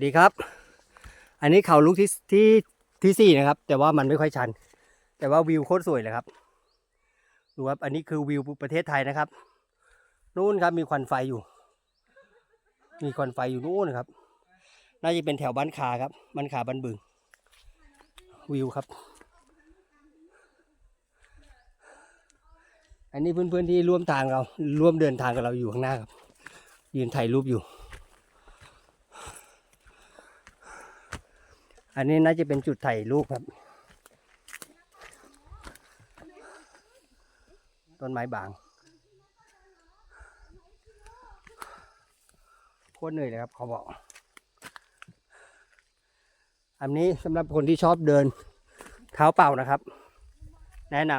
ดีครับ อันนี้เขาลูกที่ที่ที่สี่นะครับ แต่ว่ามันไม่ค่อยชัน แต่ว่าวิวโคตรสวยเลยครับดูครับ อันนี้คือวิวประเทศไทยนะครับนู่นครับมีควันไฟอยู่ มีควันไฟอยู่นู่นนะครับ น่าจะเป็นแถวบ้านขาครับบ้านขาบ้านบึง วิวครับ อันนี้เพื่อนๆที่ร่วมทางเราร่วมเดินทางกับเราอยู่ข้างหน้าครับ ยืนถ่ายรูปอยู่ อันนี้น่าจะเป็นจุดถ่ายรูปครับ ต้นไม้บาง โคตรเหนื่อยเลยครับเขาบอก อันนี้สำหรับคนที่ชอบเดินเท้าเปล่านะครับ แนะน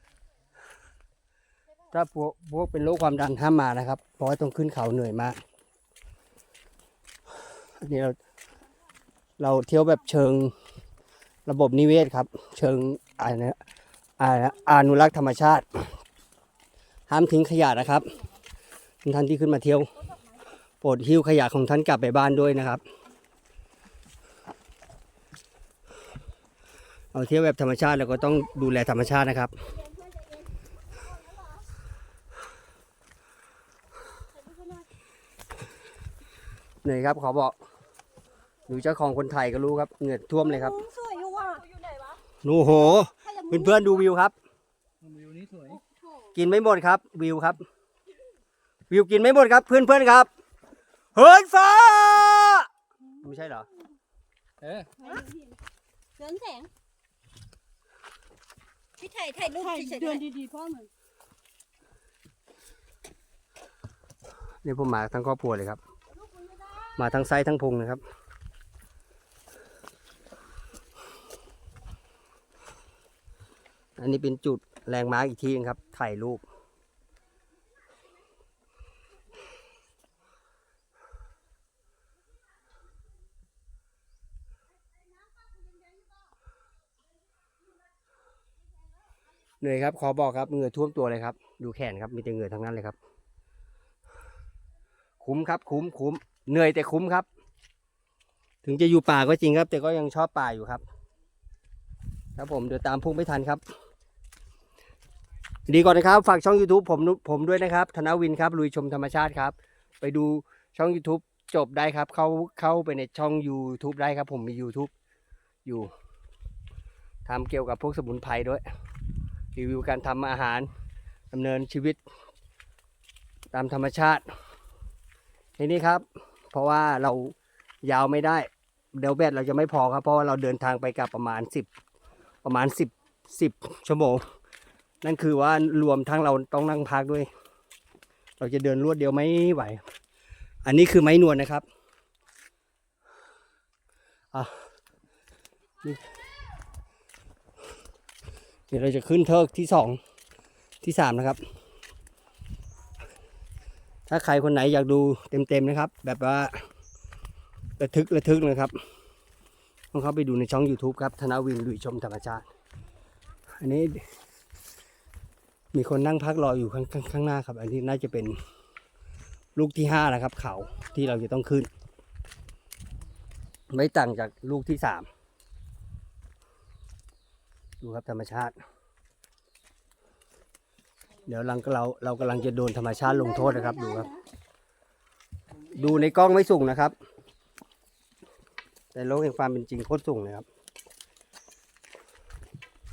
ำถ้าพวกพวกเป็นโรคความดันห้ามมานะครับ เพราะว่าต้องขึ้นเขาเหนื่อยมาก อันนี้เรา เราเที่ยวแบบเชิงระบบนิเวศครับ เชิงอะไรนะอานุรักษ์ธรรมชาติ ห้ามทิ้งขยะนะครับ ท่านที่ขึ้นมาเที่ยวโปรดหิ้วขยะของท่านกลับไปบ้านด้วยนะครับ เราเที่ยวแบบธรรมชาติเราก็ต้องดูแลธรรมชาตินะครับหนื่ครับขอบอก ดูเจ้าของคนไทยก็รู้ครับเหงื่อท่วมเลยครับสวยอยู่ว่ะอยู่ไหนวะนู่โหเพื่อนๆดูวิวครับ วิวนี้สวย กินไม่หมดครับ วิวครับ วิวกินไม่หมดครับ เพื่อนๆครับเฮิร์นฟ้าไม่ใช่เหรอเออเดินแสงพี่ถ่ายถ่ายรูปเฉยๆเดิด้วยนดีๆพ่อเหมือนนี่ผมมาทั้งครอบครัวเลยครับ มาทั้งไซส์ทั้งพุงนะครับ อันนี้เป็นจุดแรงม้าอีกทีนึงครับ ถ่ายรูป เหนื่อยครับ ขอบอกครับเหงื่อท่วมตัวเลยครับ ดูแขนครับ มีแต่เหงื่อทั้งนั้นเลยครับ คุ้มครับ คุ้มคุ้มเหนื่อยแต่คุ้มครับ ถึงจะอยู่ป่าก็จริงครับ แต่ก็ยังชอบป่าอยู่ครับ ครับผมเดี๋ยวตามพุ่งไม่ทันครับ ดีก่อนนะครับ ฝากช่อง YouTube ผมผมด้วยนะครับ ธนวินครับลุยชมธรรมชาติครับ ไปดูช่อง YouTube จบได้ครับ เข้าเข้าไปในช่อง YouTube ได้ครับ ผมมี YouTube อยู่ทำเกี่ยวกับพวกสมุนไพรด้วย รีวิวการทำอาหารดำเนินชีวิต ตามธรรมชาติทีนี้ครับ เพราะว่าเรายาวไม่ได้ เดี๋ยวแบตเราจะไม่พอครับ เพราะว่าเราเดินทางไปกลับประมาณ 10 ประมาณ 10 10 ชั่วโมง นั่นคือว่ารวมทั้งเราต้องนั่งพักด้วย เราจะเดินรวดเดียวไม่ไหว อันนี้คือไม้นวลนะครับอะนี่เดี๋ยวเราจะขึ้นเทิกที่สองที่สามนะครับ ถ้าใครคนไหนอยากดูเต็มๆนะครับ แบบว่าระทึกระทึกนะครับต้องเข้าไปดูในช่อง YouTube ครับ ธนวินลุยชมธรรมชาติ อันนี้ มีคนนั่งพักรออยู่ข้างข้างข้างหน้าครับ อันนี้น่าจะเป็นลูกที่ห้านะครับ เขาที่เราจะต้องขึ้น ไม่ต่างจากลูกที่สามดูครับธรรมชาติ เดี๋ยวเราเราเรากำลังจะโดนธรรมชาติลงโทษนะครับดูครับ ดูในกล้องไม่สูงนะครับ แต่โลกแห่งความเป็นจริงโคตรสูงเลยครับ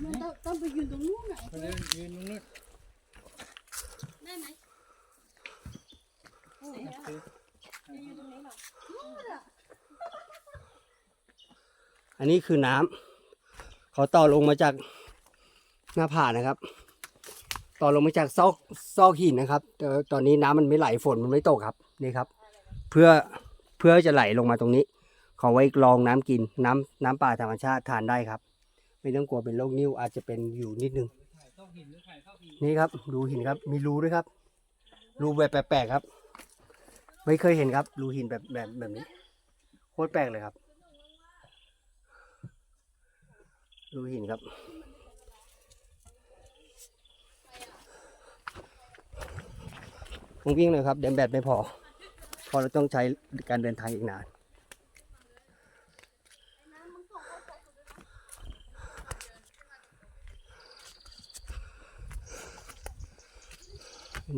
มันต้องต้องไปยืนตรงนู้นไหนไปเดินยืนตรงนู้น ได้ไหม อันนี้คือน้ำเขาต่อลงมาจากหน้าผานะครับ ต่อลงมาจากซอกซอกหินนะครับแต่ตอนนี้น้ำมันไม่ไหลฝนมันไม่ตกครับนี่ครับ เพื่อเพื่อจะไหลลงมาตรงนี้ขอไว้รองน้ำกินน้ำน้ำป่าธรรมชาติทานได้ครับ ไม่ต้องกลัวเป็นโรคนิ่วอาจจะเป็นอยู่นิดนึงถ่ายเข้าหินหรือถ่ายเข้าหินนี่ครับรูหินครับ มีรูด้วยครับ รูแบบแปลกๆครับ ไม่เคยเห็นครับ รูหินแบบแบบแบบนี้โคตรแปลกเลยครับ รูหินครับ วิ่งเลยครับเดมแบตไม่พอ พอเราต้องใช้การเดินทางอีกนาน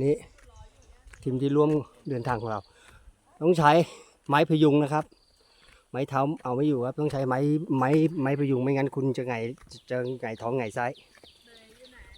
นี่ทีมที่ร่วมเดินทางของเรา ต้องใช้ไม้พยุงนะครับ ไม้เท้าเอาไม่อยู่ครับ ต้องใช้ไม้ไม้ไม้พยุงไม่งั้นคุณจะไงจะไงท้องไงายไส้าย